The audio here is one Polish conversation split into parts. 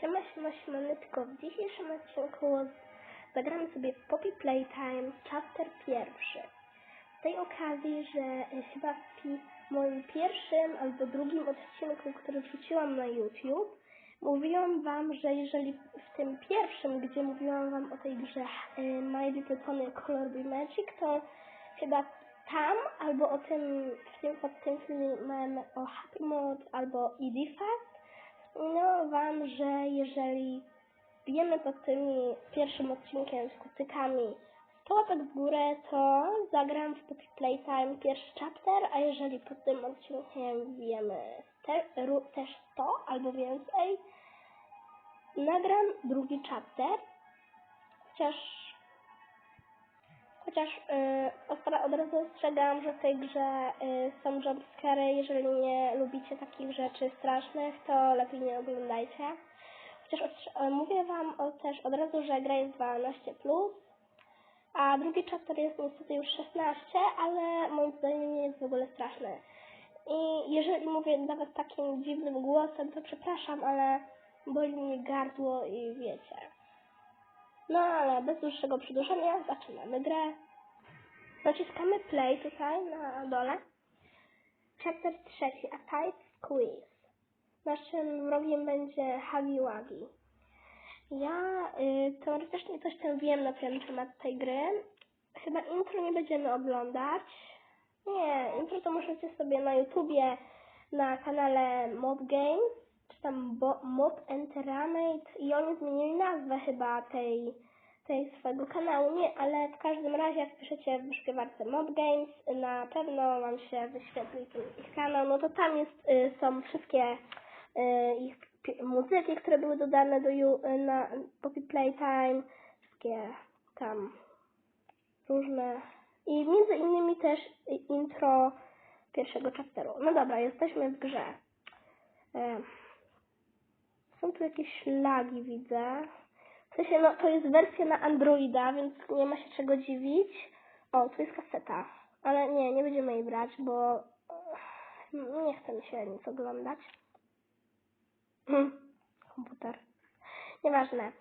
Siema, siema, siemaneczko. W dzisiejszym odcinku zagramy sobie Poppy Playtime chapter pierwszy. Z tej okazji, że chyba w moim pierwszym albo drugim odcinku, który wrzuciłam na YouTube, mówiłam wam, że jeżeli w tym pierwszym, gdzie mówiłam wam o tej grze e, My Little Pony Color Be Magic, to chyba tam albo o tym, w tym, pod tym filmem o Happy Mode albo Fast, Wspominałam Wam, że jeżeli bijemy pod tym pierwszym odcinkiem z kutykami 100 łapek w górę, to zagram w Poppy Playtime pierwszy chapter, a jeżeli pod tym odcinkiem bijemy te, ru, też 100 albo więcej, nagram drugi chapter, chociaż Chociaż yy, od, razu ostrzegam, że w tej grze y, są jumpscary. Jeżeli nie lubicie takich rzeczy strasznych, to lepiej nie oglądajcie. Chociaż y, mówię Wam o, też od razu, że gra jest 12+, plus, a drugi chapter jest niestety już 16, ale moim zdaniem nie jest w ogóle straszny. I jeżeli mówię nawet takim dziwnym głosem, to przepraszam, ale boli mnie gardło i wiecie. No ale bez dłuższego przedłużenia zaczynamy grę. Naciskamy play tutaj na dole. Chapter trzeci, A Tight Squeeze. Naszym wrogiem będzie Huggy Wuggy. Ja y, teoretycznie coś tam wiem na ten temat tej gry. Chyba intro nie będziemy oglądać. Nie, intro to możecie sobie na YouTubie na kanale Mob Games tam Bo- Mob Enteramate i oni zmienili nazwę chyba tej, tej swojego kanału, nie, ale w każdym razie jak piszecie w wyszukiwarce Mob Games, na pewno wam się wyświetli ten ich kanał, no to tam jest, y, są wszystkie y, ich muzyki, które były dodane do ju, y, na Poppy Playtime, wszystkie tam różne i między innymi też intro pierwszego chapteru. No dobra, jesteśmy w grze. Są tu jakieś lagi, widzę. W sensie, no to jest wersja na Androida, więc nie ma się czego dziwić. O, tu jest kaseta. Ale nie, nie będziemy jej brać, bo e, nie chce mi się nic oglądać. Hmm, Komputer. Nieważne.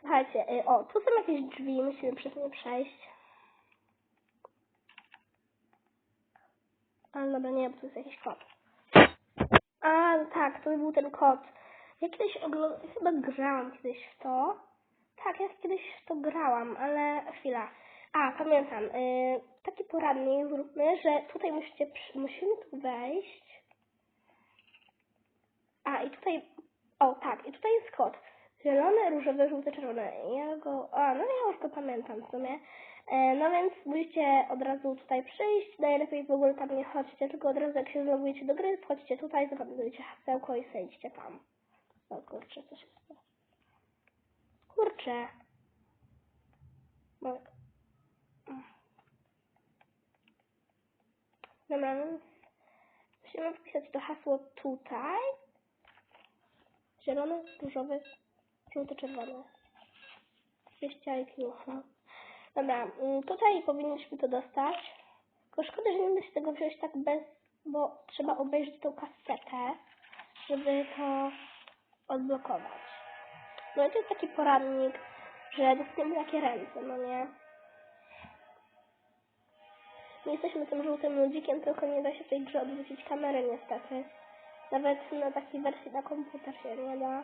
Słuchajcie, y, o, tu są jakieś drzwi, musimy przez nie przejść. Ale dobra, nie, bo tu jest jakiś kod. A, tak, to był ten kod. Ja kiedyś oglądałam, chyba grałam kiedyś w to. Tak, ja kiedyś w to grałam, ale chwila. A, pamiętam. Y, taki poradnik zróbmy, że tutaj musicie, musimy tu wejść. A, i tutaj, o tak, i tutaj jest kod. Zielony, różowy, żółty, czerwony. Ja go, a, no ja już go pamiętam w sumie. E, no więc musicie od razu tutaj przyjść. Najlepiej w ogóle tam nie chodźcie, tylko od razu jak się zlogujecie do gry, wchodźcie tutaj, zapamiętajcie hasełko i sejdźcie tam. O kurczę, co się stało? Kurczę. No. Dobra, więc musimy wpisać to hasło tutaj. Zielony, różowy, żółty, czerwony. 200 IQ. no. Dobra, mm, tutaj powinniśmy to dostać. Tylko szkoda, że nie da się tego wziąć tak bez, bo trzeba obejrzeć tą kasetę, żeby to odblokować. No i to jest taki poradnik, że dostaniemy takie ręce, no nie? My jesteśmy tym żółtym ludzikiem, tylko nie da się w tej grze odwrócić kamery niestety. Nawet na takiej wersji na komputer się nie da.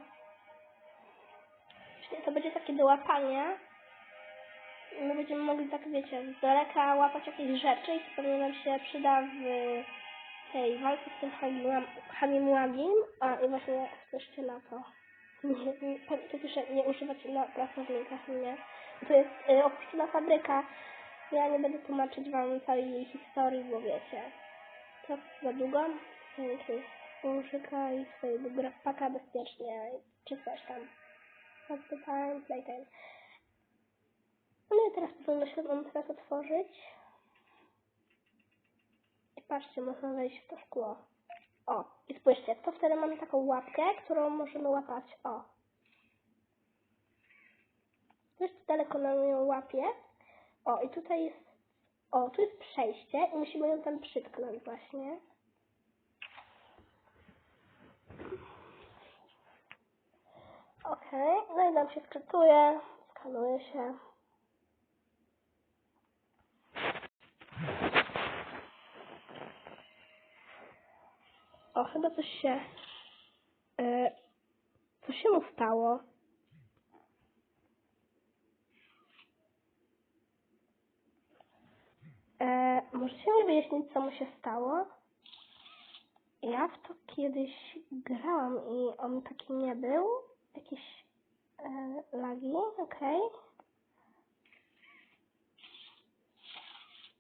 Czyli to będzie takie do łapania. My będziemy mogli tak, wiecie, z daleka łapać jakieś rzeczy i to pewnie nam się przyda w tej walce z tym Hamim Łagim. A i właśnie spójrzcie na to. Nie, tu pisze nie używać na pracownikach, nie. To jest y, opuszczona fabryka. Ja nie będę tłumaczyć wam całej jej historii, bo wiecie. To za długo. Dzięki. Użyka i swojego grafaka bezpiecznie, czy coś tam. What's the time? No i teraz powinno się nam teraz otworzyć. Patrzcie, można wejść w to szkło. O, i spójrzcie, to wtedy mamy taką łapkę, którą możemy łapać. O. Już daleko nam ją łapie. O, i tutaj jest, o, tu jest przejście i musimy ją tam przytknąć właśnie. Ok, Okej, no i nam się wczytuje, skanuje się. O, chyba coś się... Co się mu stało? E, możecie mi wyjaśnić, co mu się stało? Ja w to kiedyś grałam i on taki nie był. Jakieś e, lagi, okej.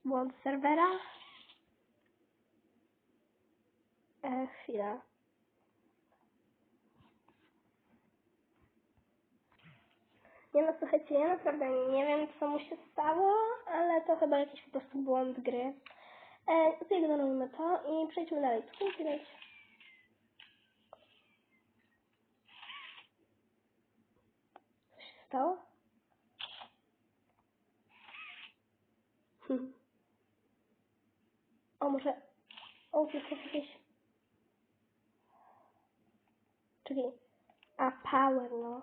Błąd serwera. E, chwila. Nie no, słuchajcie, ja naprawdę nie wiem, co mu się stało, ale to chyba jakiś po prostu błąd gry. E, zignorujmy to i przejdźmy dalej. Być. Co się stało? Hm. O, może... O, to jest jakieś... Czyli... A, power, no.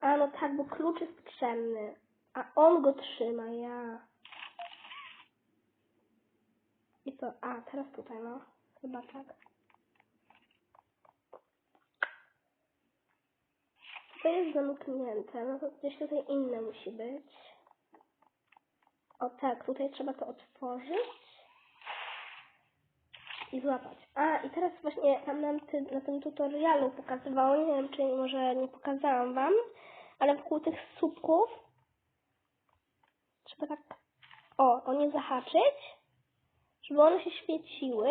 A, no tak, bo klucz jest potrzebny. A on go trzyma, ja. I co? A, teraz tutaj, no. Chyba tak. To jest zamknięte, no to gdzieś tutaj inne musi być. O tak, tutaj trzeba to otworzyć i złapać. A, i teraz właśnie tam nam ty, na tym tutorialu pokazywało, nie wiem, czy może nie pokazałam wam, ale wokół tych słupków trzeba tak, o, o nie zahaczyć, żeby one się świeciły.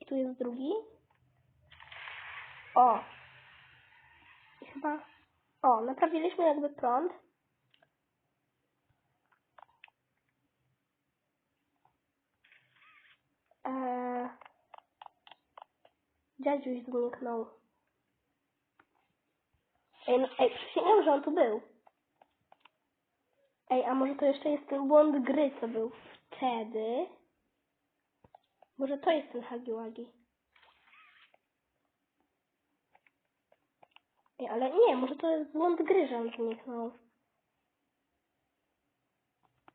I tu jest drugi. O! I chyba, o, naprawiliśmy jakby prąd. Eee, dziadziuś zniknął. Ej, no, ej, przysięgam, że on tu był. Ej, a może to jeszcze jest ten błąd gry, co był wtedy? Może to jest ten Hagiwagi? Ej, ale nie, może to jest błąd gry, że on zniknął.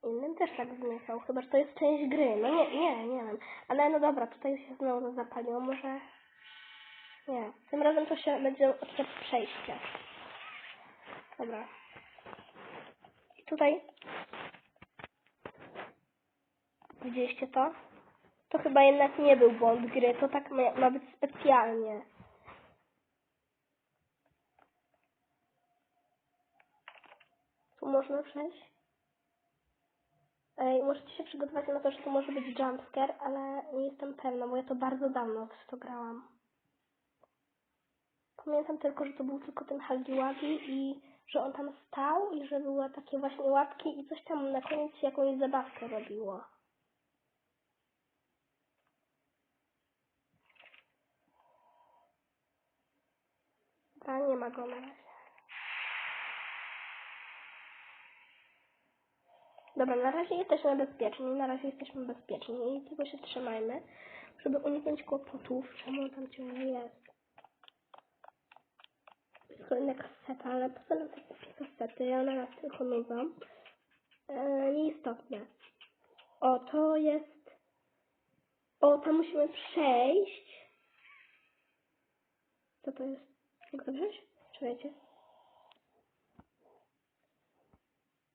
Innym też tak zniknął, chyba że to jest część gry. No nie, nie, nie wiem. Ale no dobra, tutaj się znowu zapaliło, może... Nie, tym razem to się będzie otwierać przejście. Dobra. I tutaj... Widzieliście to? To chyba jednak nie był błąd gry, to tak ma, ma być specjalnie. Tu można przejść? Ej, możecie się przygotować na to, że to może być jumpscare, ale nie jestem pewna, bo ja to bardzo dawno w to grałam. Pamiętam tylko, że to był tylko ten Hagiwagi i że on tam stał i że były takie właśnie łapki i coś tam na koniec jakąś zabawkę robiło. A nie ma go na razie. Dobra, na razie jesteśmy bezpieczni, na razie jesteśmy bezpieczni i tego się trzymajmy, żeby uniknąć kłopotów, czemu tam ciągle jest. Jest kolejna kaseta, ale po co nam te głupie kasety? One nas tylko nudzą. Eee, nieistotne. O, to jest... O, tam musimy przejść. Co to jest? Jak to wziąć? Czekajcie.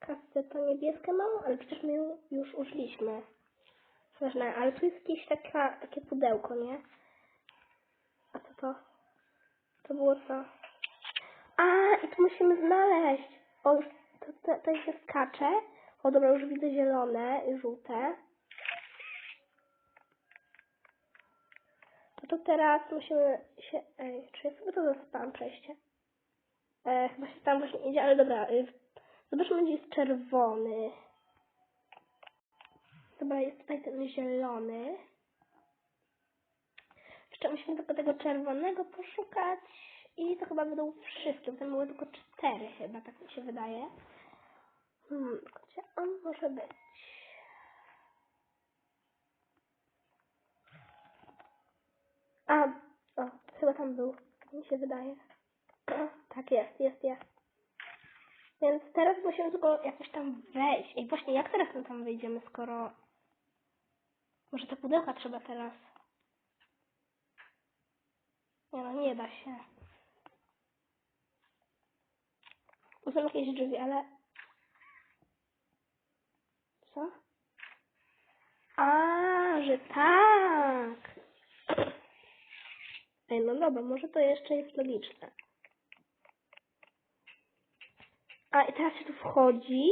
Kaseta niebieska mam, ale przecież my ją już użyliśmy. Ważne, ale tu jest jakieś taka, takie pudełko, nie? A co to? To było co? A, i tu musimy znaleźć. O, już to, to, to się skacze. O, dobra, już widzę zielone i żółte. No to teraz musimy się... Ej, czy ja sobie to zaspałam przejście? E, chyba się tam właśnie idzie, ale dobra. Zobaczmy, gdzie jest czerwony. Dobra, jest tutaj ten zielony. Jeszcze musimy tylko tego czerwonego poszukać. I to chyba będą wszystkie, bo tam były tylko cztery chyba, tak mi się wydaje. Hmm, gdzie on może być? A, chyba tam był, tak mi się wydaje. tak jest, jest, jest. Więc teraz musimy tylko jakoś tam wejść. Ej, właśnie, jak teraz my tam wejdziemy, skoro... Może te pudełka trzeba teraz... Nie no, nie da się. Są jakieś drzwi, ale... Co? A, że tak! Ej, no dobra, może to jeszcze jest logiczne. A, teraz się tu wchodzi.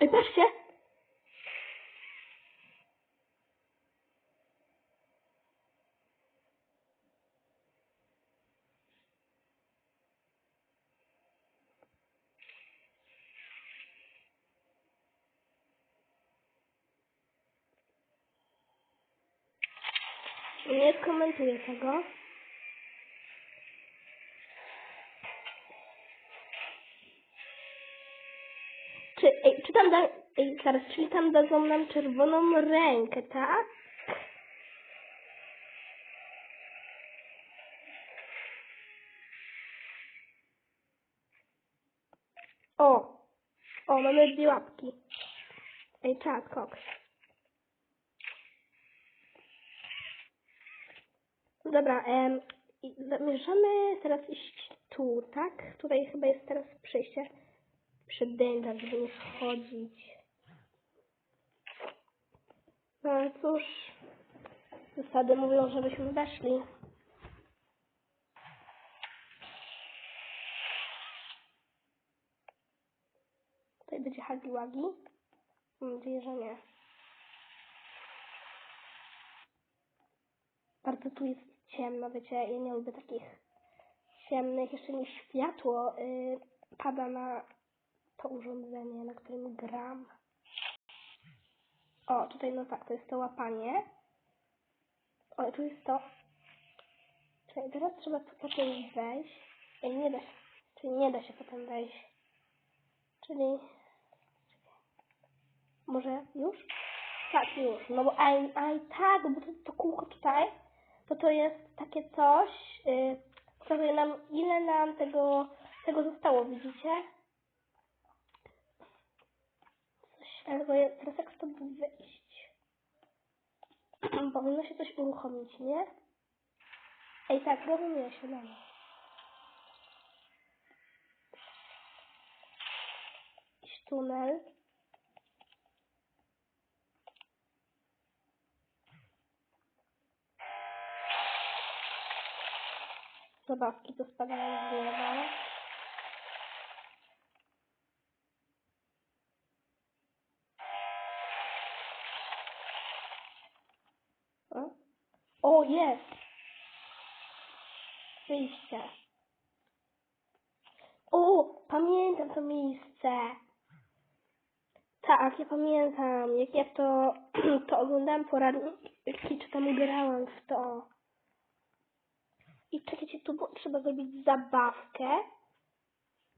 Ej, patrzcie! Nie skomentuję tego. Czy, ej, czy tam da, ej, zaraz, czyli tam dadzą nam czerwoną rękę, tak? O! O, mamy dwie łapki. Ej, czas, koks. Dobra, em, zamierzamy teraz iść tu, tak? Tutaj chyba jest teraz przejście danger, żeby nie schodzić. No ale cóż, zasady mówią, żebyśmy weszli. Tutaj będzie hagi wagi. Mam nadzieję, że nie. Bardzo tu jest ciemno, wiecie, ja nie lubię takich ciemnych, jeszcze nie światło y, pada na to urządzenie, na którym gram. O, tutaj no tak, to jest to łapanie. O, tu jest to. Czyli teraz trzeba potem wejść. Ej, nie da się. Czyli nie da się potem wejść. Czyli... Może już? Tak, już. No bo aj, aj tak, bo to, to kółko tutaj, to to jest takie coś, yy, pokazuje nam ile nam tego, tego zostało, widzicie? Ale ja teraz jak stąd wyjść? Powinno się coś uruchomić, nie? Ej, tak, rozumie się, no. Jakiś tunel. Zabawki to spadają z nieba. O jest! Wyjście. O, pamiętam to miejsce. Tak, ja pamiętam, jak ja to, to oglądałam poradniki, czy tam grałam w to. I czekajcie, tu trzeba zrobić zabawkę.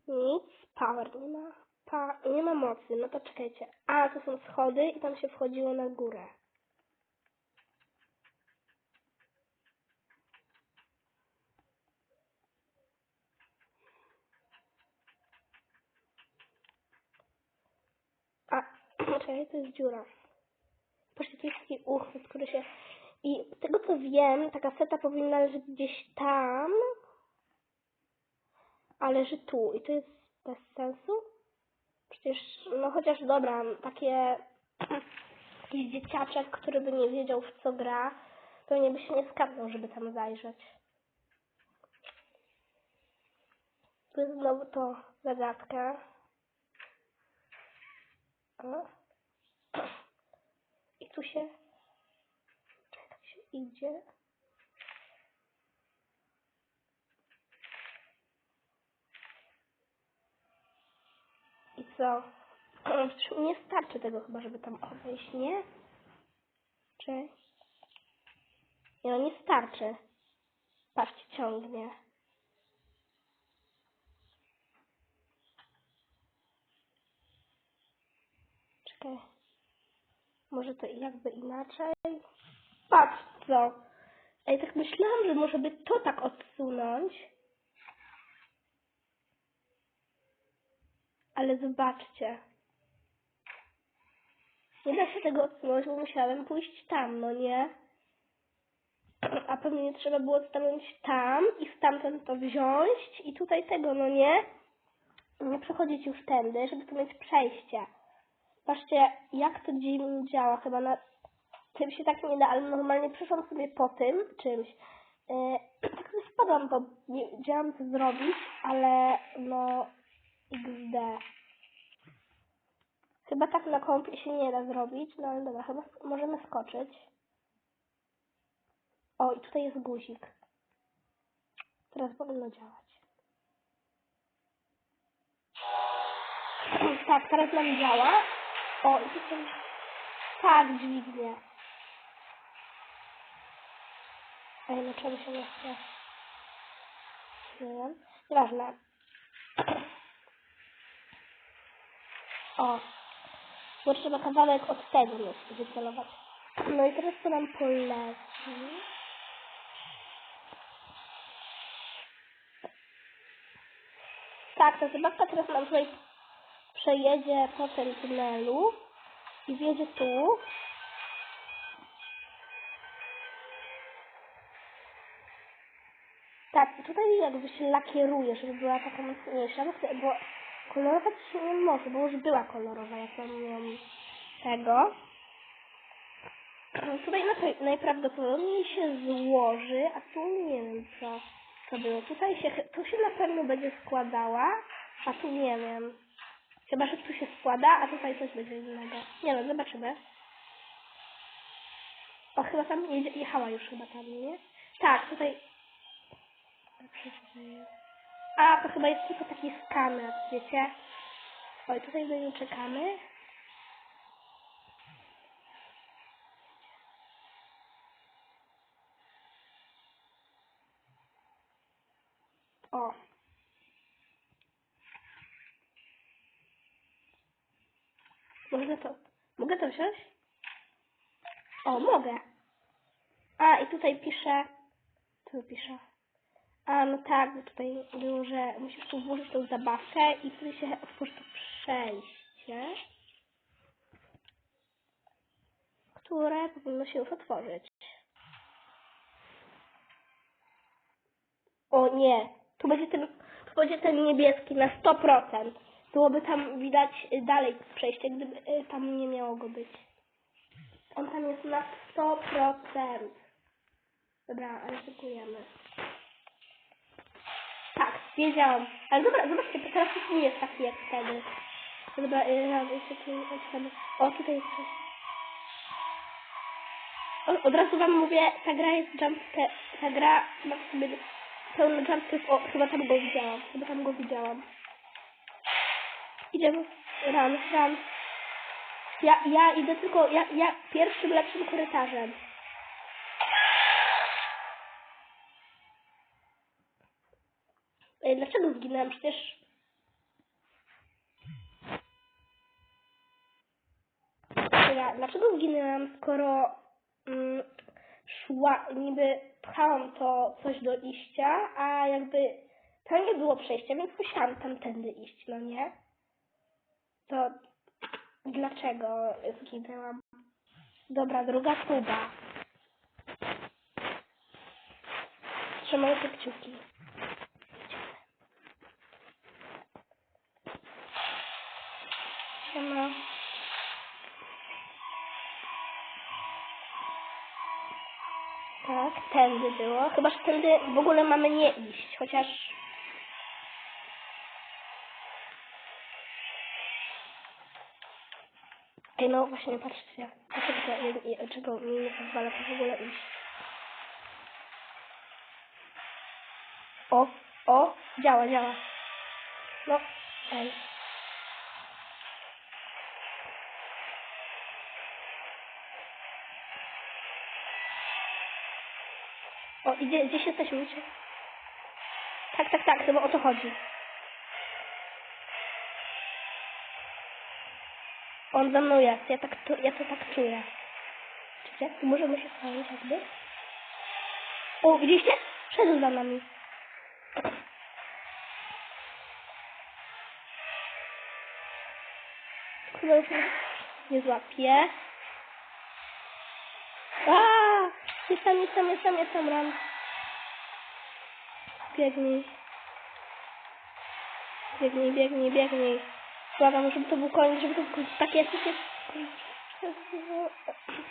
Nic, power nie ma. Pa, nie ma mocy, no to czekajcie. A, to są schody i tam się wchodziło na górę. A, czekaj, to jest dziura. Patrzcie, to jest taki uchwyt, który się... I z tego co wiem, ta kaseta powinna leżeć gdzieś tam, a leży tu. I to jest bez sensu? Przecież, no chociaż dobra, takie... Jakiś dzieciaczek, który by nie wiedział w co gra, pewnie by się nie skapnął, żeby tam zajrzeć. Tu jest znowu to zagadka. O. Tu się... Tak się idzie. I co? Nie starczy tego chyba, żeby tam odejść, nie? Czy... Nie no, nie starczy. Patrzcie, ciągnie. Czekaj. Może to jakby inaczej? Patrz co. Ej, tak myślałam, że może by to tak odsunąć. Ale zobaczcie. Nie da się tego odsunąć, bo musiałem pójść tam, no nie? A pewnie trzeba było stanąć tam i stamtąd to wziąć i tutaj tego, no nie? Nie przechodzić już tędy, żeby tu mieć przejście. Patrzcie, jak to dziwnie działa. Chyba na tym się tak nie da, ale normalnie przeszłam sobie po tym czymś. Yy, tak sobie bo nie wiedziałam co zrobić, ale no XD. Chyba tak na kąpie się nie da zrobić, no ale dobra, chyba możemy skoczyć. O, i tutaj jest guzik. Teraz powinno działać. tak, teraz nam działa. O, i tutaj... Tak, dźwignie. Ej, no czemu się chce? Nie wiem. Nieważne. O. Bo trzeba kawałek od tego mieć, wycelować. No i teraz to nam poleci. Tak, ta zabawka teraz nam tutaj przejedzie po tym tunelu i wjedzie tu. Tak, tutaj jakby się lakieruje, żeby była taka mocniejsza, bo, kolorować się nie może, bo już była kolorowa, jak mam tego. Tutaj naj- najprawdopodobniej się złoży, a tu nie wiem co to było. Tutaj się, tu się na pewno będzie składała, a tu nie wiem. Chyba, że tu się składa, a tutaj coś będzie innego. Nie no, zobaczymy. O, chyba tam jedzie, jechała już chyba tam, nie? Tak, tutaj... A, to chyba jest tylko taki skaner, wiecie? Oj, tutaj do niej czekamy. O. Mogę to, O, mogę. A, i tutaj piszę, co pisze? A, no tak, bo tutaj było, że musisz tu włożyć tą zabawkę i wtedy się otworzy to przejście, które powinno się już otworzyć. O nie, tu będzie ten, tu będzie ten niebieski na 100%. Byłoby tam widać y, dalej przejście, gdyby y, tam nie miało go być. On tam jest na 100%. Dobra, ryzykujemy. Tak, wiedziałam. Ale dobra, zobaczcie, teraz już nie jest taki jak wtedy. Dobra, y, raz, jeszcze tu, jeszcze- o tutaj jest coś. Od razu wam mówię, ta gra jest jumpscare, ta gra ma w sobie pełno jumpscares, o, chyba tam go widziałam, chyba tam go widziałam. Idziemy, run, run. Ja, ja idę tylko, ja, ja pierwszym lepszym korytarzem. Ej, dlaczego zginęłam? Przecież... Ja, dlaczego zginęłam, skoro mm, szła, niby pchałam to coś do iścia, a jakby tam nie było przejścia, więc musiałam tamtędy iść, no nie? To dlaczego zginęłam? Dobra, druga tuba. Trzymaj te kciuki. Siema. Tak, tędy było. Chyba, że tędy w ogóle mamy nie iść, chociaż... Ej, no właśnie, patrzcie. Dlaczego, dlaczego mi nie pozwala to w ogóle iść? O, o, działa, działa. No, ej. O, idzie, gdzieś jesteśmy? Tak, tak, tak, chyba o to chodzi. On za mną jest, ja, tak, ja to tak czuję. Tu możemy się schronić jakby? O, widzieliście? Szedł za nami. Chyba już nie złapie. Aaa! Jestem, jestem, jestem, jestem, ram. Biegnij. Biegnij, biegnij, biegnij. Błagam, żeby to był koniec, żeby to był. Tak jest.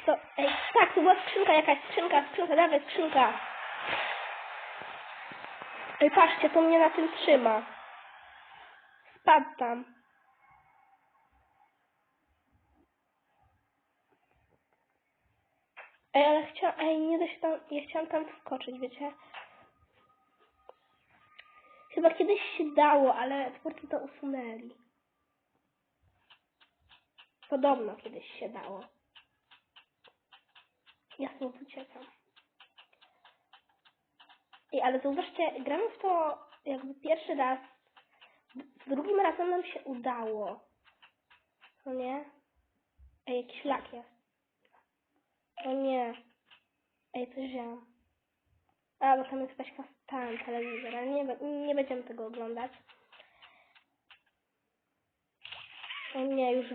To, ej, tak, to była skrzynka jakaś, skrzynka, skrzynka, dawaj, skrzynka. Ej, patrzcie, to mnie na tym trzyma. Spadł tam. Ej, ale chciałam, ej, nie da się tam, ja chciałam tam wskoczyć, wiecie? Chyba kiedyś się dało, ale twórcy to usunęli. Podobno kiedyś się dało. Ja stąd uciekam. Ej, ale zauważcie, gramy w to jakby pierwszy raz. Drugim razem nam się udało. No nie? Ej, jakiś lak jest. O nie. Ej, coś wziąłem. A, bo tam jest jakaś tam telewizor, ale nie, nie będziemy tego oglądać. O nie, już...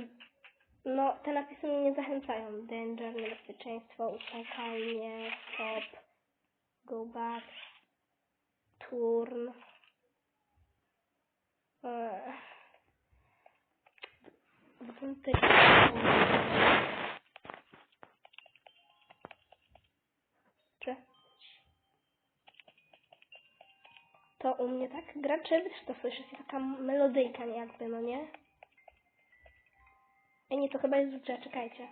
No, te napisy mnie nie zachęcają. Danger, niebezpieczeństwo, uciekanie, stop, go back, turn. Eee. To u mnie tak gra, czy to słyszycie? Taka melodyjka jakby, no nie? Ej, nie, to chyba jest grze, czekajcie.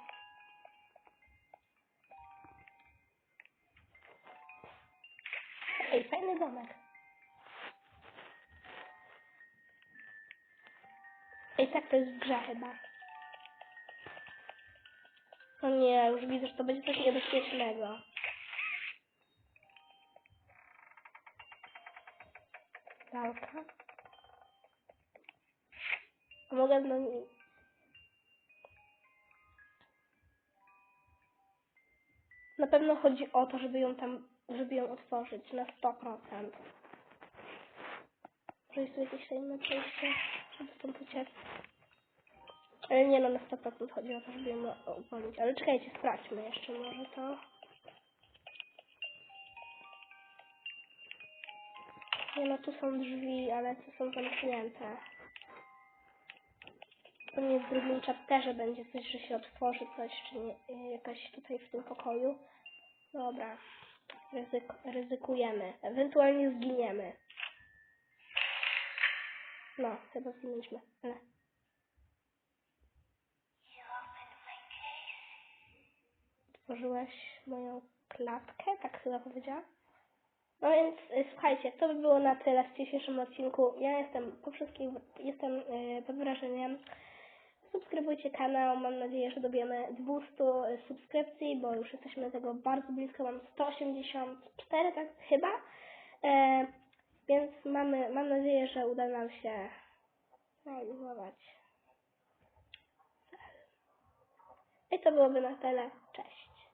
Ej, fajny domek. Ej, tak to jest w grze chyba. O nie, już widzę, że to będzie coś niebezpiecznego. Lalka. Mogę no nie... Na pewno chodzi o to, żeby ją tam, żeby ją otworzyć na 100%. Może jest tu jakieś tajemne przejście, żeby stąd uciec. Ale nie no, na 100% chodzi o to, żeby ją uwolnić. Ale czekajcie, sprawdźmy jeszcze może to. Nie no, tu są drzwi, ale tu są zamknięte. Pewnie w drugim chapterze będzie coś, że się otworzy coś, czy nie, jakaś tutaj w tym pokoju. Dobra. Ryzyk, ryzykujemy. Ewentualnie zginiemy. No, chyba zginęliśmy. Ale... Otworzyłeś moją klatkę? Tak chyba powiedziała? No więc y, słuchajcie, to by było na tyle w dzisiejszym odcinku. Ja jestem po wszystkim jestem y, pod wrażeniem. Subskrybujcie kanał, mam nadzieję, że dobijemy 200 subskrypcji, bo już jesteśmy do tego bardzo blisko, mam 184 tak chyba. E, więc mamy, mam nadzieję, że uda nam się realizować. I to byłoby na tyle. Cześć.